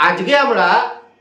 আজকে আমরা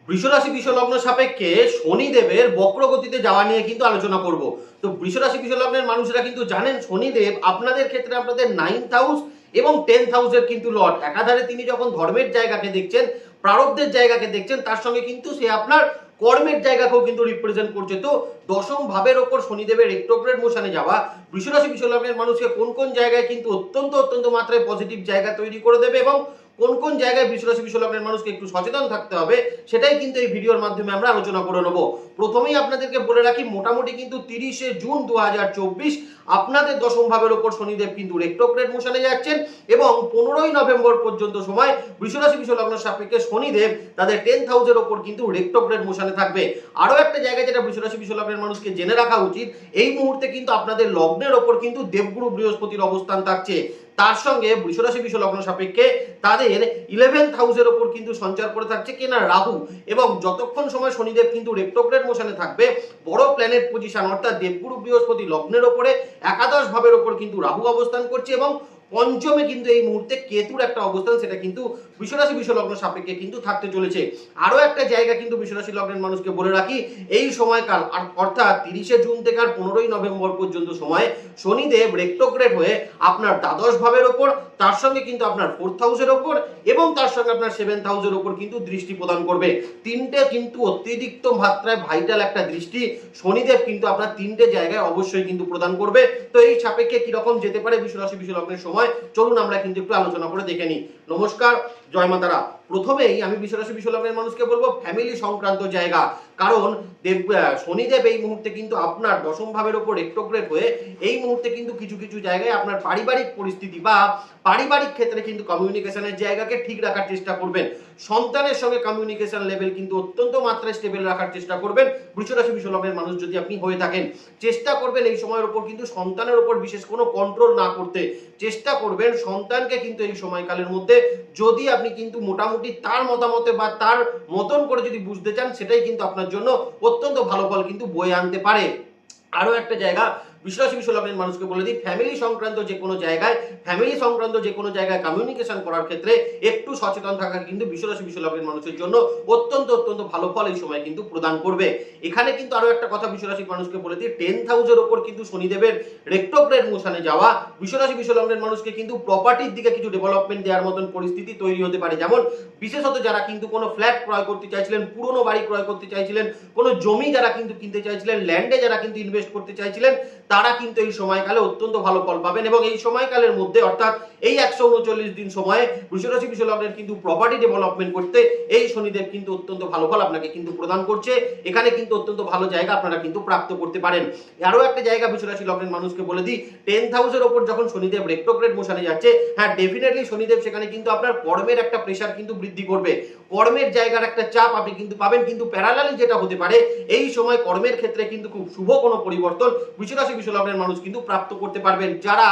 বৃষরাশি বিশ্বলগ্ন সাপেক্ষে শনিদেবের বক্রগতিতে যাওয়া নিয়ে কিন্তু আলোচনা করব। তো বৃষরাশি বিশ্বলগ্নের মানুষরা কিন্তু জানেন শনিদেব আপনাদের ক্ষেত্রে আপনাদের নাইন্থ হাউস এবং টেন্থ হাউসের কিন্তু লট একাধারে তিনি যখন ধর্মের জায়গাকে দেখছেন, প্রারব্ধের জায়গাকে দেখছেন, তার সঙ্গে কিন্তু সে আপনার কর্মের জায়গাকেও কিন্তু রিপ্রেজেন্ট করছে। তো দশম ভাবের ওপর শনিদেবের রেক্টোগ্রেড মোশনে যাওয়া, বৃষরাশি বিশ্বলগ্নের মানুষকে কোন কোন জায়গায় কিন্তু অত্যন্ত অত্যন্ত মাত্রায় পজিটিভ জায়গা তৈরি করে দেবে এবং কোন কোন জায়গায় বৃষরাশি বিশ্বলগ্নের মানুষকে একটু সচেতন থাকতে হবে, সেটাই কিন্তু এই ভিডিওর মাধ্যমে আমরা আলোচনা করে নেব। প্রথমেই আপনাদেরকে বলে রাখি, মোটামুটি কিন্তু তিরিশে জুন দু হাজার চব্বিশ আপনাদের দশম ভাবের ওপর শনিদেব কিন্তু রেক্টোগ্রেড মোশনে যাচ্ছেন এবং পনেরোই নভেম্বর পর্যন্ত সময় বৃষরাশি বিশ্বলগ্ন সাপেক্ষে শনিদেব তাদের টেন হাউসের ওপর কিন্তু রেক্টোগ্রেড মোশনে থাকবে। আরও একটা জায়গায় যেটা বৃষরাশি বিশ্বলগ্নের মানুষকে জেনে রাখা উচিত, এই মুহূর্তে কিন্তু আপনাদের লগ্নের ওপর কিন্তু দেবগুরু বৃহস্পতির অবস্থান থাকছে। তার সঙ্গে বৃষরাশি বিশ্বলগ্ন সাপেক্ষে তাদের ইলেভেন্থ হাউসের ওপর কিন্তু সঞ্চার করে থাকছে কেনা রাহু। এবং যতক্ষণ সময় শনিদেব কিন্তু রেপ্টোগ্রেড মোশনে থাকবে, বড় প্ল্যানেট পজিশন অর্থাৎ দেবগুরু বৃহস্পতি লগ্নের ওপরে একাদশ ভাবের ওপর কিন্তু রাহু অবস্থান করছে এবং পঞ্চমে কিন্তু এই মুহূর্তে কেতুর একটা অবস্থান, সেটা কিন্তু বিশ্বরাশি বিশ্বলগ্ন সাপেক্ষে কিন্তু থাকতে চলেছে। আরও একটা জায়গা কিন্তু বিশ্বরাশি লগ্নের মানুষকে বলে রাখি, এই সময়কাল অর্থাৎ তিরিশে জুন থেকে আর পনেরোই নভেম্বর পর্যন্ত সময় শনিদেব রেক্টোগ্রেড হয়ে আপনার দ্বাদশ ভাবের ওপর, তার সঙ্গে কিন্তু আপনার ফোর্থ হাউসের ওপর এবং তার সঙ্গে আপনার সেভেন্থ হাউসের ওপর কিন্তু দৃষ্টি প্রদান করবে। তিনটে কিন্তু অতিরিক্ত মাত্রায় ভাইটাল একটা দৃষ্টি শনিদেব কিন্তু আপনার তিনটে জায়গায় অবশ্যই কিন্তু প্রদান করবে। তো এই সাপেক্ষে কীরকম যেতে পারে বিশ্বরাশি বিশ্বলগ্নের সময়? চলুন আমরা কিন্তু একটু আলোচনা করে দেখে নিই। নমস্কার জয় মাতারা প্রথমেই আমি বিশ্বরাশি বিশ্বলগ্নের মানুষকে বলব ফ্যামিলি সংক্রান্ত জায়গা। কারণ দেব শনিদেব এই মুহূর্তে কিন্তু আপনার দশম ভাবের ওপর রেক্টোগ্রেড হয়ে এই মুহূর্তে কিন্তু কিছু কিছু জায়গায় আপনার পারিবারিক পরিস্থিতি বা পারিবারিক ক্ষেত্রে কিন্তু কমিউনিকেশনের জায়গাকে ঠিক রাখার চেষ্টা করবেন। সন্তানের সঙ্গে কমিউনিকেশন লেভেল কিন্তু অত্যন্ত মাত্রায় স্টেবল রাখার চেষ্টা করবেন। বৃষরাশি বিশ্বলগ্নের মানুষ যদি আপনি হয়ে থাকেন, চেষ্টা করবেন এই সময়ের ওপর কিন্তু সন্তানের ওপর বিশেষ কোনো কন্ট্রোল না করতে। চেষ্টা করবেন সন্তানকে কিন্তু এই সময়কালের মধ্যে যদি আপনি কিন্তু মোটামুটি তার মতামতে বা তার মতন করে যদি বুঝতে চান, সেটাই কিন্তু আপনার জন্য অত্যন্ত ভালো ফল কিন্তু বয়ে আনতে পারে। আরও একটা জায়গা বিশ্বাসী বিশ্বলগ্নের মানুষকে বলে দিই ফ্যামিলি সংক্রান্ত যে কোনো জায়গায় ফ্যামিলি সংক্রান্ত যে কোনো জায়গায় কমিউনিকেশন করার ক্ষেত্রে একটু সচেতন থাকা কিন্তু বিশ্বরাশি বিশ্বলগ্নের মানুষের জন্য অত্যন্ত অত্যন্ত ভালো ফল এই সময় কিন্তু প্রদান করবে। এখানে কিন্তু আরও একটা কথা বিশ্বরাশির মানুষকে বলে দিই টেন্থ হাউসের ওপর কিন্তু শনিদেবের রেক্টোগ্রেড মোশনে যাওয়া বিশ্বরাশি বিশ্বলগ্নের মানুষকে কিন্তু প্রপার্টির দিকে কিছু ডেভেলপমেন্ট দেওয়ার মতন পরিস্থিতি তৈরি হতে পারে। যেমন বিশেষত যারা কিন্তু কোনো ফ্ল্যাট ক্রয় করতে চাইছিলেন, পুরনো বাড়ি ক্রয় করতে চাইছিলেন, কোনো জমি যারা কিন্তু কিনতে চাইছিলেন ল্যান্ডে যারা কিন্তু ইনভেস্ট করতে চাইছিলেন তারা কিন্তু এই সময়কালে অত্যন্ত ভালো ফল পাবেন এবং এই সময়কালের মধ্যে, অর্থাৎ এই একশো উনচল্লিশ দিন সময়ে বৃষরাশি বিশ্বলগ্নের কিন্তু প্রপার্টি ডেভেলপমেন্ট করতে এই শনিদেব কিন্তু অত্যন্ত ভালো ফল আপনাকে কিন্তু প্রদান করছে। এখানে কিন্তু অত্যন্ত ভালো জায়গা আপনারা কিন্তু প্রাপ্ত করতে পারেন। আরও একটা জায়গা বৃষরাশি লগ্নের মানুষকে বলে দিই টেন্থ হাউসের ওপর যখন শনিদেব রেক্টোগ্রেড মোশনে যাচ্ছে হ্যাঁ ডেফিনেটলি শনিদেব সেখানে কিন্তু আপনার কর্মের একটা প্রেশার কিন্তু বৃদ্ধি করবে। কর্মের জায়গার একটা চাপ আপনি কিন্তু পাবেন, কিন্তু প্যারালালি যেটা হতে পারে, এই সময় কর্মের ক্ষেত্রে কিন্তু খুব শুভ কোনো পরিবর্তন, বৃষরাশি বিশ্বলগ্নের মানুষ কিন্তু প্রাপ্ত করতে পারবেন। যারা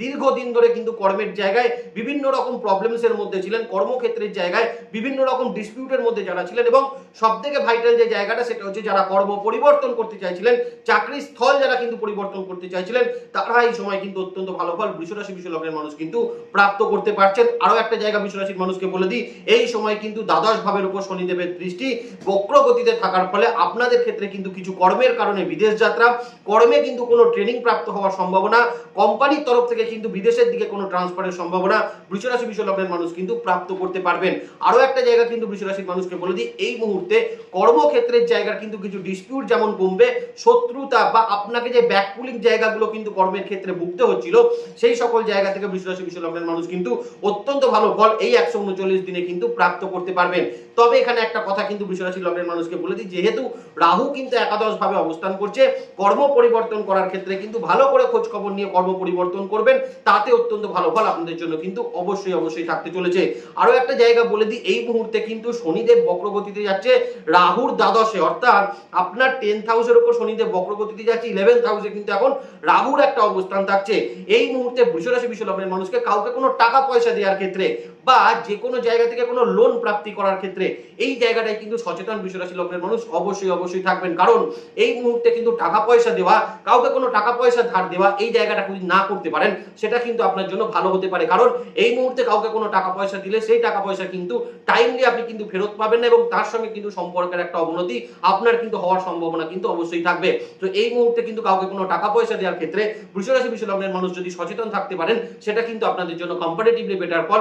দীর্ঘদিন ধরে কিন্তু কর্মের জায়গায় বিভিন্ন রকম প্রবলেমস এর মধ্যে ছিলেন, কর্মক্ষেত্রের জায়গায় বিভিন্ন রকম ডিসপিউটের মধ্যে যারা ছিলেন এবং সব থেকে ভাইটাল যে জায়গাটা সেটা হচ্ছে যারা কর্ম পরিবর্তন করতে চাইছিলেন, চাকরি স্থল যারা কিন্তু পরিবর্তন করতে চাইছিলেন, তারা এই সময় কিন্তু অত্যন্ত ভালো ফল বৃষরাশি বিশ্বলগ্নের মানুষ কিন্তু প্রাপ্ত করতে পারছেন। আরও একটা জায়গা বৃষরাশির মানুষকে বলে দিই, এই সময় কিন্তু দ্বাদশ ভাবের উপর শনিদেবের দৃষ্টি বক্র গতিতে থাকার ফলে আপনাদের ক্ষেত্রে কিন্তু কিছু কর্মের কারণে বিদেশ যাত্রা, কর্মে কিন্তু কোনো ট্রেনিং প্রাপ্ত হওয়ার সম্ভাবনা কোম্পানির তরফ থেকে কিন্তু বিদেশের দিকে কোনো ট্রান্সফারের সম্ভাবনা বৃষরাশি বিশ্বলগ্নের মানুষ কিন্তু প্রাপ্ত করতে পারবেন। আরও একটা জায়গা কিন্তু বৃষরাশির মানুষকে বলে দিই, এই মুহূর্তে কর্মক্ষেত্রের জায়গার কিন্তু কিছু ডিসপিউট যেমন কমবে, শত্রুতা বা আপনাকে যে ব্যাকপুলিং জায়গাগুলো কিন্তু কর্মের ক্ষেত্রে ভুগতে হচ্ছিল, সেই সকল জায়গা থেকে বৃষরাশি বিশ্বলগ্নের মানুষ কিন্তু অত্যন্ত ভালো ফল এই একশো উনচল্লিশ দিনে কিন্তু প্রাপ্ত করতে পারবেন। তবে এখানে একটা কথা কিন্তু বৃষরাশি লগ্নের মানুষকে বলে দিই, যেহেতু রাহু কিন্তু একাদশ ভাবে অবস্থান করছে, কর্ম পরিবর্তন করার ক্ষেত্রে কিন্তু ভালো করে খোঁজ খবর নিয়ে কর্ম পরিবর্তন করবেন তাতে অত্যন্ত ভালো ফল আপনাদের জন্য কিন্তু অবশ্যই অবশ্যই থাকতে চলেছে। আরও একটা জায়গা বলে দিই, এই মুহূর্তে কিন্তু শনিদেব বক্রগতিতে যাচ্ছে রাহুর দ্বাদশে। অর্থাৎ আপনার টেন্থ হাউসের উপর শনিদেব বক্রগতিতে যাচ্ছে ইলেভেন্থ হাউসে কিন্তু এখন রাহুর একটা অবস্থান থাকছে। এই মুহূর্তে বৃষরাশি বিশ্বলগ্নের মানুষকে কাউকে কোনো টাকা পয়সা দেওয়ার ক্ষেত্রে বা যে কোনো জায়গা থেকে কোনো লোন প্রাপ্তি করার ক্ষেত্রে এই জায়গাটায় কিন্তু সচেতন বিশ্বরাশি লগ্নের মানুষ অবশ্যই অবশ্যই থাকবেন। কারণ এই মুহূর্তে কিন্তু টাকা পয়সা দেওয়া, কাউকে কোনো টাকা পয়সা ধার দেওয়া এই জায়গাটা যদি না করতে পারেন, সেটা কিন্তু আপনার জন্য ভালো হতে পারে। কারণ এই মুহূর্তে কাউকে কোনো টাকা পয়সা দিলে সেই টাকা পয়সা কিন্তু টাইমলি আপনি কিন্তু ফেরত পাবেন না এবং তার সঙ্গে কিন্তু সম্পর্কের একটা অবনতি আপনার কিন্তু হওয়ার সম্ভাবনা কিন্তু অবশ্যই থাকবে। তো এই মুহূর্তে কিন্তু কাউকে কোনো টাকা পয়সা দেওয়ার ক্ষেত্রে বৃষরাশি বিশ্বলগ্নের মানুষ যদি সচেতন থাকতে পারেন, সেটা কিন্তু আপনাদের জন্য কম্পারেটিভলি বেটার ফল।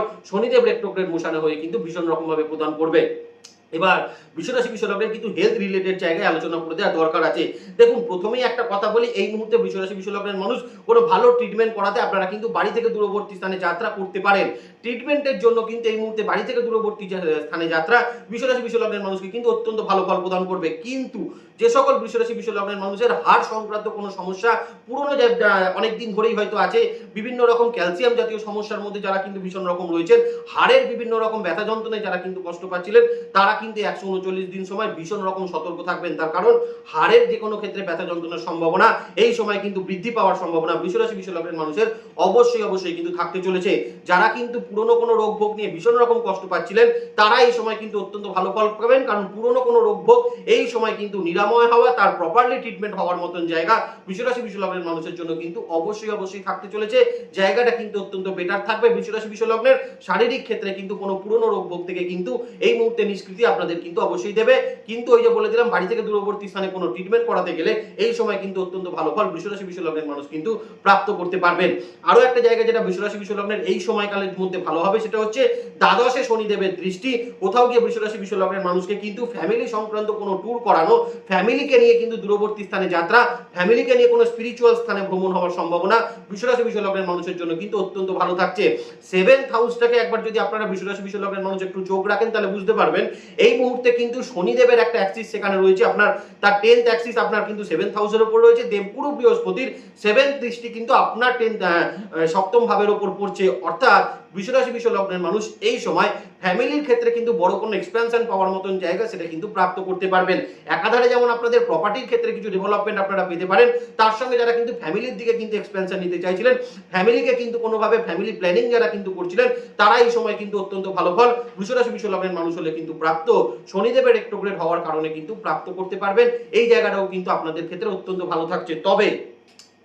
শনিদেব রেক্টোগ্রেড মোশানে হয়ে কিন্তু ভীষণ রকম ভাবে প্রদান করবে। এবার বিশ্বরাশি বিশ্বলগ্নের কিন্তু হেলথ রিলেটেড জায়গায় আলোচনা করে দেওয়া দরকার আছে। দেখুন, প্রথমেই একটা কথা বলি, এই মুহূর্তে বিশ্বরাশি বিশ্বলগ্নের মানুষ কোনো ভালো ট্রিটমেন্ট করাতে আপনারা কিন্তু বাড়ি থেকে দূরবর্তী স্থানে যাত্রা করতে পারেন। ট্রিটমেন্টের জন্য কিন্তু এই মুহূর্তে বাড়ি থেকে দূরবর্তী স্থানে যাত্রা বিশ্বরাশি বিশ্বলগ্নের মানুষকে কিন্তু অত্যন্ত ভালো ফল প্রদান করবে। কিন্তু যে সকল বিশ্বরাশি বিশ্বলগ্নের মানুষের হাড় সংক্রান্ত কোনো সমস্যা। পুরনো অনেক দিন ধরেই হয়তো আছে। বিভিন্ন রকম ক্যালসিয়াম জাতীয় সমস্যার মধ্যে যারা কিন্তু ভীষণ রকম রয়েছেন, হাড়ের বিভিন্ন রকম ব্যথা যন্ত্রণায় যারা কিন্তু কষ্ট পাচ্ছিলেন, তারা কিন্তু একশো উনচল্লিশ দিন সময় ভীষণ রকম সতর্ক থাকবেন। তার কারণ, হাড়ের যে কোনো ক্ষেত্রে ব্যথা যন্ত্রণার সম্ভাবনা, এই সময় কিন্তু বৃদ্ধি পাওয়ার সম্ভাবনা বিশ্বরাশি বিশ্বলগ্নের মানুষের অবশ্যই অবশ্যই কিন্তু থাকতে চলেছে। যারা কিন্তু পুরনো কোনো রোগ ভোগ নিয়ে ভীষণ রকম কষ্ট পাচ্ছিলেন, তারা এই সময় কিন্তু অত্যন্ত ভালো ফল পাবেন। কারণ পুরনো কোনো রোগ ভোগ এই সময় কিন্তু নিরাময় হওয়া, তার প্রপারলি ট্রিটমেন্ট হওয়ার মতন জায়গা বিশ্বরাশি বিশ্বলগ্নের মানুষের জন্য কিন্তু অবশ্যই অবশ্যই থাকতে চলেছে। জায়গাটা কিন্তু অত্যন্ত বেটার থাকবে বিশ্বরাশি বিশ্বলগ্নের শারীরিক ক্ষেত্রে কিন্তু কোনো পুরনো রোগ ভোগ থেকে কিন্তু এই মুহূর্তে নিষ্কৃতি আপনাদের কিন্তু অবশ্যই দেবে। কিন্তু ওই যে বলে দিলাম, বাড়ি থেকে দূরবর্তী স্থানে কোনো ট্রিটমেন্ট করাতে গেলে এই সময় কিন্তু অত্যন্ত ভালো ফল বৃষরাশি বিশ্বলগ্নের মানুষ কিন্তু প্রাপ্ত করতে পারবেন। আরও একটা জায়গা যেটা বৃষরাশি বিশ্বলগ্নের এই সময়কালের মধ্যে ভালো হবে সেটা হচ্ছে দ্বাদশে শনিদেবের দৃষ্টি। কোথাও গিয়ে বৃষরাশি বিশ্বলগ্নের মানুষকে কিন্তু ফ্যামিলি সংক্রান্ত কোনো ট্যুর করানো ফ্যামিলিকে নিয়ে কিন্তু দূরবর্তী স্থানে যাত্রা, ফ্যামিলিকে নিয়ে কোনো স্পিরিচুয়াল স্থানে ভ্রমণ হওয়ার সম্ভাবনা বৃষরাশি বিশ্বলগ্নের মানুষের জন্য কিন্তু অত্যন্ত ভালো থাকছে। সেভেন্থ হাউসটাকে একবার যদি আপনারা বৃষরাশি বিশ্বলগ্নের মানুষ একটু চোখ রাখেন, তাহলে বুঝতে পারবেন, এই মুহূর্তে কিন্তু শনিদেবের একটা অ্যাক্সিস সেখানে রয়েছে। আপনার, তার টেন্থ অ্যাক্সিস আপনার কিন্তু সেভেন্থ হাউসের ওপর রয়েছে। দেবগুরু বৃহস্পতির সেভেন্থ দৃষ্টি কিন্তু আপনার টেন্থ সপ্তম ভাবের ওপর পড়ছে। অর্থাৎ বৃষরাশি বিশ্ব লগ্নের মানুষ এই সময় ফ্যামিলির ক্ষেত্রে কিন্তু বড় কোনো এক্সপেনশন পাওয়ার মতন জায়গা সেটা কিন্তু প্রাপ্ত করতে পারবেন। একাধারে যেমন আপনাদের প্রপার্টির ক্ষেত্রে কিছু ডেভেলপমেন্ট আপনারা পেতে পারেন, তার সঙ্গে যারা কিন্তু ফ্যামিলির দিকে কিন্তু এক্সপেনশন নিতে চাইছিলেন, ফ্যামিলিকে কিন্তু কোনোভাবে ফ্যামিলি প্ল্যানিং যারা কিন্তু করছিলেন, তারা এই সময় কিন্তু অত্যন্ত ভালো ফল। বৃষরাশি বিশ্ব লগ্নের মানুষ হলে কিন্তু প্রাপ্ত শনিদেবের একটোগ্রেড হওয়ার কারণে কিন্তু প্রাপ্ত করতে পারবেন। এই জায়গাটাও কিন্তু আপনাদের ক্ষেত্রে অত্যন্ত ভালো থাকছে। তবে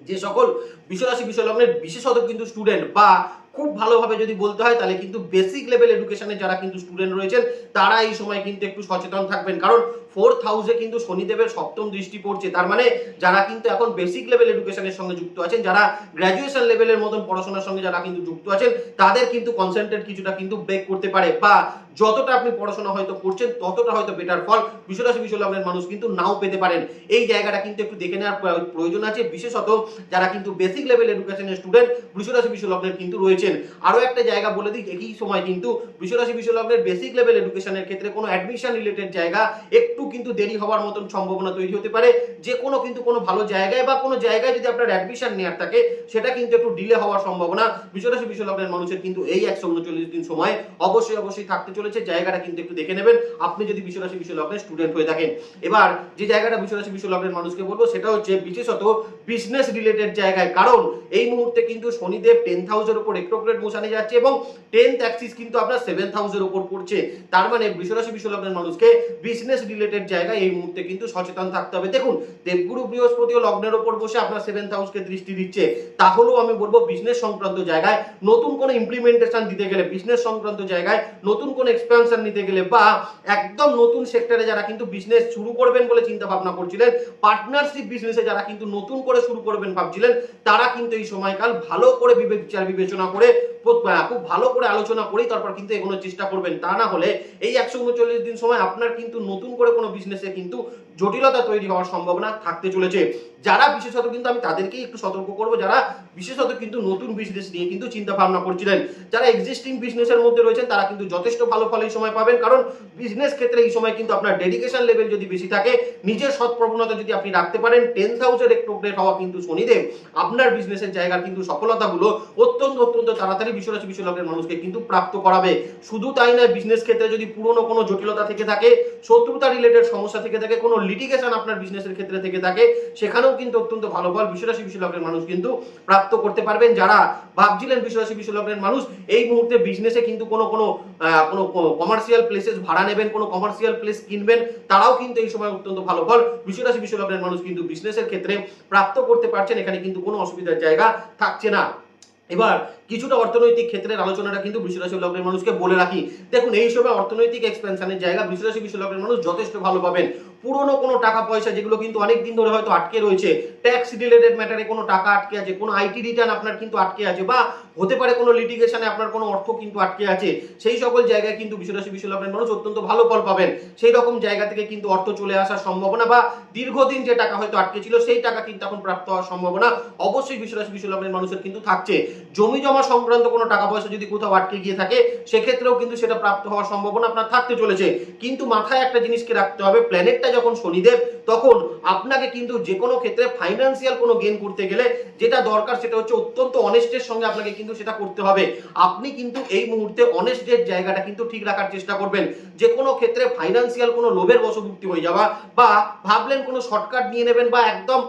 যে সকল বিশ্বরাশি বিশ্বলগ্নের বিশেষত কিন্তু স্টুডেন্ট বা খুব ভালোভাবে যদি বলতে হয়, তাহলে কিন্তু বেসিক লেভেল এডুকেশনে যারা কিন্তু স্টুডেন্ট রয়েছেন, তারা এই সময় কিন্তু একটু সচেতন থাকবেন। কারণ ফোর্থ হাউসে কিন্তু শনিদেবের সপ্তম দৃষ্টি পড়ছে। তার মানে যারা কিন্তু এখন বেসিক লেভেল এডুকেশনের সঙ্গে যুক্ত আছেন, যারা গ্র্যাজুয়েশন লেভেলের মতন পড়াশোনার সঙ্গে যারা কিন্তু যুক্ত আছেন, তাদের কিন্তু কনসেন্ট্রেট কিছুটা কিন্তু ব্রেক করতে পারে বা যতটা আপনি পড়াশোনা হয়তো করছেন, ততটা হয়তো বেটার ফল বিশ্বরাশি বিশ্বলগ্নের মানুষ কিন্তু নাও পেতে পারেন। এই জায়গাটা কিন্তু একটু দেখে নেওয়ার প্র- প্রয়োজন আছে। বিশেষত যারা কিন্তু বেসিক লেভেল এডুকেশনের স্টুডেন্ট বিশ্বরাশি বিশ্বলগ্নের কিন্তু রয়েছেন। আরও একটা জায়গা বলে দিই, একই সময় কিন্তু বিশ্বরাশি বিশ্বলগ্নের বেসিক লেভেল এডুকেশনের ক্ষেত্রে কোনো অ্যাডমিশন রিলেটেড জায়গা একটু কিন্তু দেরি হওয়ার মতন সম্ভাবনা তৈরি হতে পারে। যে কোনো কিন্তু কোনো ভালো জায়গায় বা কোনো জায়গায় যদি আপনার অ্যাডমিশন নেওয়ার থাকে, সেটা কিন্তু একটু ডিলে হওয়ার সম্ভাবনা। বিশ্বরাশি বিশ্বলগ্নের মানুষের কিন্তু এই একশো উনচল্লিশ দিন সময় অবশ্যই অবশ্যই থাকতে চলেছে। জায়গাটা কিন্তু একটু দেখে নেবেন। আপনি যদি বিশ্বরাশি বিশ্বলগ্নের স্টুডেন্ট হয়ে থাকেন। এবার যে জায়গাটা বিশ্বরাশি বিশ্বলগ্নের মানুষকে বলব, সেটা হচ্ছে বিশেষত বিজনেস রিলেটেড জায়গায়। কারণ এই মুহূর্তে কিন্তু শনিদেব টেন্থ হাউসের উপর রেক্টোগ্রেড মোশানে যাচ্ছে এবং টেন্থ অ্যাক্সিস কিন্তু আপনার সেভেন্থ হাউসের উপর পড়ছে। তার মানে বৃষরাশি বিশ্বলগ্নের মানুষকে বিজনেস রিলেটেড জায়গায় এই মুহূর্তে কিন্তু সচেতন থাকতে হবে। দেখুন, দেবগুরু বৃহস্পতিও লগ্নের ওপর বসে আপনার সেভেন্থ হাউসকে দৃষ্টি দিচ্ছে। তাহলেও আমি বলব বিজনেস সংক্রান্ত জায়গায় নতুন কোনো ইমপ্লিমেন্টেশন দিতে গেলে বিজনেস সংক্রান্ত জায়গায় নতুন কোনো এক্সপ্যানশন নিতে গেলে বা একদম নতুন সেক্টরে যারা কিন্তু বিজনেস শুরু করবেন বলে চিন্তা ভাবনা করছিলেন পার্টনারশিপ বিজনেসে যারা কিন্তু নতুন করে শুরু করবেন ভাবছিলেন, তারা কিন্তু এই সময়কাল ভালো করে বিবে- বিচার বিবেচনা করে খুব ভালো করে আলোচনা করেই তারপর কিন্তু এগোনোর চেষ্টা করবেন। তা না হলে এই একশো উনচল্লিশ দিন সময় আপনার কিন্তু নতুন করে কোনো বিজনেসে কিন্তু জটিলতা তৈরি হওয়ার সম্ভাবনা থাকতে চলেছে। যারা বিশেষত কিন্তু আমি তাদেরকেই একটু সতর্ক করব, যারা বিশেষত কিন্তু নতুন বিজনেস নিয়ে কিন্তু চিন্তা ভাবনা করছিলেন, যারা এক্সিস্টিং বিজনেসের মধ্যে রয়েছেন, তারা কিন্তু যথেষ্ট ভালো ফল এই সময় পাবেন। কারণ বিজনেস ক্ষেত্রে এই সময় কিন্তু আপনার ডেডিকেশন লেভেল যদি বেশি থাকে, নিজের সৎ প্রবণতা যদি আপনি রাখতে পারেন টেন্থ হাউসের upgrade হওয়া কিন্তু শনিদেব, আপনার বিজনেসের জায়গার কিন্তু সফলতাগুলো অত্যন্ত অত্যন্ত তাড়াতাড়ি বিশ্বরাশি বিশ্বলগ্নের মানুষকে কিন্তু প্রাপ্ত করাবে। শুধু তাই নয় বিজনেস ক্ষেত্রে যদি পুরনো কোনো জটিলতা থেকে থাকে, শত্রুতা রিলেটেড সমস্যা থেকে থাকে, কোনো লিটিগেশন আপনার বিজনেসের ক্ষেত্রে থেকে থাকে, সেখানেও কিন্তু অত্যন্ত ভালো ফল বিশ্বরাশি বিশ্বলগ্নের মানুষ কিন্তু প্রাপ্ত করতে পারবেন। যারা ভাবছিলেন বিশ্বরাশি বিশ্বলগ্নের মানুষ, এই মুহূর্তে বিজনেসে কিন্তু কোনো কোনো কোনো কমার্শিয়াল প্লেসেস ভাড়া নেবেন, কোনো কমার্শিয়াল প্লেস কিনবেন, তারাও কিন্তু এই সময় অত্যন্ত ভালো ফল বিশ্বরাশি বিশ্বলগ্নের মানুষ কিন্তু বিজনেসের ক্ষেত্রে প্রাপ্ত করতে পারছেন, এখানে কিন্তু কোনো অসুবিধার জায়গা থাকছে না। এবার কিছুটা অর্থনৈতিক ক্ষেত্রের আলোচনাটা কিন্তু বৃষরাশি লগ্নের মানুষকে বলে রাখি। দেখুন, এই সময় অর্থনৈতিক এক্সপেনশনের জায়গা বৃষরাশি বিশ্ব লগ্নের মানুষ যথেষ্ট ভালো পাবেন। পুরনো কোনো টাকা পয়সা যেগুলো কিন্তু অনেক দিন ধরে হয়তো আটকে রয়েছে ট্যাক্স রিলেটেড ম্যাটারে কোনো টাকা আটকে আছে, কোনো আইটি রিটার্ন আপনার কিন্তু আটকে আছে বা হতে পারে কোনো লিটিগেশনে আপনার কোনো অর্থ কিন্তু আটকে আছে। সেই সকল জায়গায় কিন্তু বিশ্বরাশি বিশ্ব লগ্নের মানুষ অত্যন্ত ভালো ফল পাবেন। সেই রকম জায়গা থেকে কিন্তু অর্থ চলে আসার সম্ভাবনা বা দীর্ঘদিন যে টাকা হয়তো আটকে ছিল, সেই টাকা কিন্তু এখন প্রাপ্ত হওয়ার সম্ভাবনা অবশ্যই বিশ্বরাশি বিশ্ব লগ্নের মানুষের কিন্তু থাকছে। জমি জমা সংক্রান্ত কোনো টাকা পয়সা যদি কোথাও আটকে গিয়ে থাকে, সেক্ষেত্রেও কিন্তু সেটা প্রাপ্ত হওয়ার সম্ভাবনা আপনার থাকতে চলেছে। কিন্তু মাথায় একটা জিনিসকে রাখতে হবে প্ল্যানেটটা যখন শনিদেব, তখন আপনাকে কিন্তু যে কোনো ক্ষেত্রে ফাইন্যান্সিয়াল কোনো গেন করতে গেলে যেটা দরকার সেটা হচ্ছে অত্যন্ত অনেস্টের সঙ্গে আপনাকে কিন্তু সেটা করতে হবে। আপনি কিন্তু এই মুহূর্তে অনেস্টের জায়গাটা কিন্তু ঠিক রাখার চেষ্টা করবেন। যে কোনো ক্ষেত্রে ফাইন্যান্সিয়াল কোনো লোভের বশভুক্তি হয়ে যাওয়া বা ভাবলেন কোনো শর্টকাট নিয়ে নেবেন বা একদম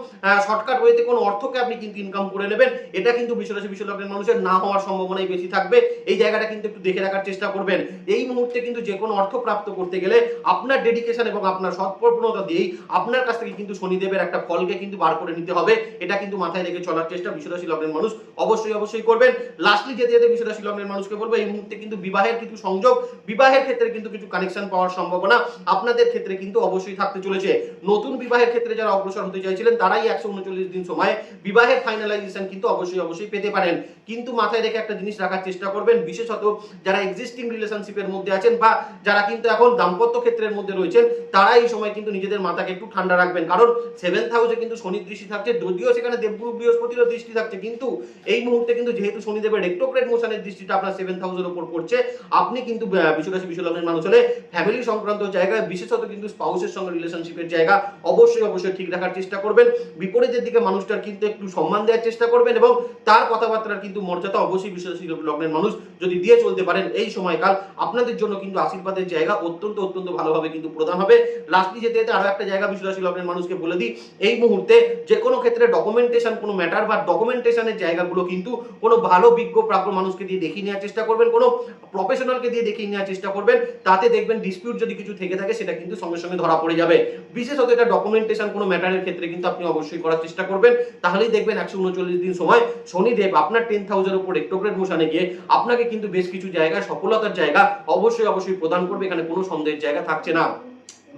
শর্টকাট ওয়েতে কোনো অর্থকে আপনি কিন্তু ইনকাম করে নেবেন, এটা কিন্তু বিশ্বরাশি বিশ্বলগ্নের মানুষের না হওয়ার সম্ভাবনাই বেশি থাকবে। এই জায়গাটা কিন্তু একটু দেখে রাখার চেষ্টা করবেন। এই মুহূর্তে কিন্তু যে কোনো অর্থ প্রাপ্ত করতে গেলে আপনার ডেডিকেশন এবং আপনার সৎপ্রবণতা দিয়েই আপনার কাছ থেকে কিন্তু শনিদেবের একটা ফলকে কিন্তু বার করে নিতে হবে। এটা কিন্তু মাথায় রেখে চলার চেষ্টা বিশ্বরাশি লগ্নের মানুষ অবশ্যই অবশ্যই করবেন। লাস্টলি যেতে যেতে বিশ্বরাশি লগ্নের মানুষকে বলব, এই মুহূর্তে কিন্তু বিবাহের কিছু সংযোগ, বিবাহের ক্ষেত্রে কিন্তু কিছু কানেকশন পাওয়ার সম্ভাবনা আপনাদের ক্ষেত্রে কিন্তু অবশ্যই থাকতে চলেছে। নতুন বিবাহের ক্ষেত্রে যারা অগ্রসর হতে চাইছিলেন, তারাই একশো উনচল্লিশ দিন সময় বিবাহের ফাইনালাইজেশন কিন্তু অবশ্যই অবশ্যই পেতে পারেন। কিন্তু মাথায় রেখে একটা জিনিস রাখার চেষ্টা করবেন। বিশেষত যারা এক্সিস্টিং রিলেশনশিপের মধ্যে আছেন বা যারা কিন্তু এখন দাম্পত্য ক্ষেত্রের মধ্যে রয়েছেন তারা এই সময় কিন্তু নিজেদের মাথাকে একটু ঠান্ডা রাখবেন। কারণ সেভেন্থ হাউসে কিন্তু শনির দৃষ্টি থাকছে, যদিও সেখানে দেবগুরু বৃহস্পতিরও দৃষ্টি থাকছে, কিন্তু এই মুহূর্তে কিন্তু যেহেতু শনিদেবের রেক্টোগ্রেড মোশনের দৃষ্টিটা আপনার সেভেন্থ হাউসের উপর পড়ছে, আপনি কিন্তু বিশ্বরাশি, বিশ্বলগ্নের মানুষ হলে ফ্যামিলি সংক্রান্ত জায়গায়, বিশেষত কিন্তু স্পাউসের সঙ্গে রিলেশনশিপের জায়গা অবশ্যই অবশ্যই ঠিক রাখার চেষ্টা করবেন। বিপরীতের দিকে মানুষটার কিন্তু একটু সম্মান দেওয়ার চেষ্টা করবেন এবং তার কথাবার্তার কিন্তু মর্যাদা অবশ্যই বিশ্বাসী লগ্নের মানুষ যদি দিয়ে চলতে পারেন এই সময়কাল, আপনাদের জন্য কিন্তু আশীর্বাদের জায়গা অত্যন্ত অত্যন্ত ভালোভাবে কিন্তু প্রদান হবে। লাস্টলি যেতে যেতে আরও একটা জায়গা বিশ্বাসী লগ্নের মানুষকে বলে দিই, এই মুহূর্তে যে কোনো ক্ষেত্রে ডকুমেন্টেশন কোনো ম্যাটার বা ডকুমেন্টেশনের জায়গাগুলো কিন্তু কোনো ভালো, বিজ্ঞ, প্রাপ্য মানুষকে দিয়ে দেখিয়ে নেওয়ার চেষ্টা করবেন, কোনো প্রফেশনালকে দিয়ে দেখিয়ে নেওয়ার চেষ্টা করবেন, তাতে দেখবেন ডিসপিউট যদি কিছু থেকে থাকে, সেটা কিন্তু সঙ্গে সঙ্গে ধরা পড়ে যাবে। বিশেষত এটা ডকুমেন্টেশন কোনো ম্যাটারের ক্ষেত্রে কিন্তু আপনি অবশ্যই করার চেষ্টা করবেন। তাহলেই দেখবেন একশো উনচল্লিশ দিন সময় শনিদেব আপনার টেন থাউজেন্ড উপর রেক্টোগ্রেড মোশানে গিয়ে আপনাকে কিন্তু বেশ কিছু জায়গা সফলতার জায়গা অবশ্যই অবশ্যই প্রদান করবে, এখানে কোনো সন্দেহের জায়গা থাকছে না।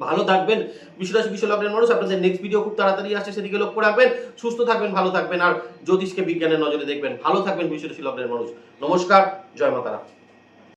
ভালো থাকবেন বিশ্বরাশি বিশ্বলগ্নের মানুষ, আপনাদের নেক্সট ভিডিও খুব তাড়াতাড়ি আসছে, সেদিকে লক্ষ্য রাখবেন, সুস্থ থাকবেন, ভালো থাকবেন, আর জ্যোতিষকে বিজ্ঞানের নজরে দেখবেন। ভালো থাকবেন বিশ্বরাশি লগ্নের মানুষ। নমস্কার, জয় মাতারা।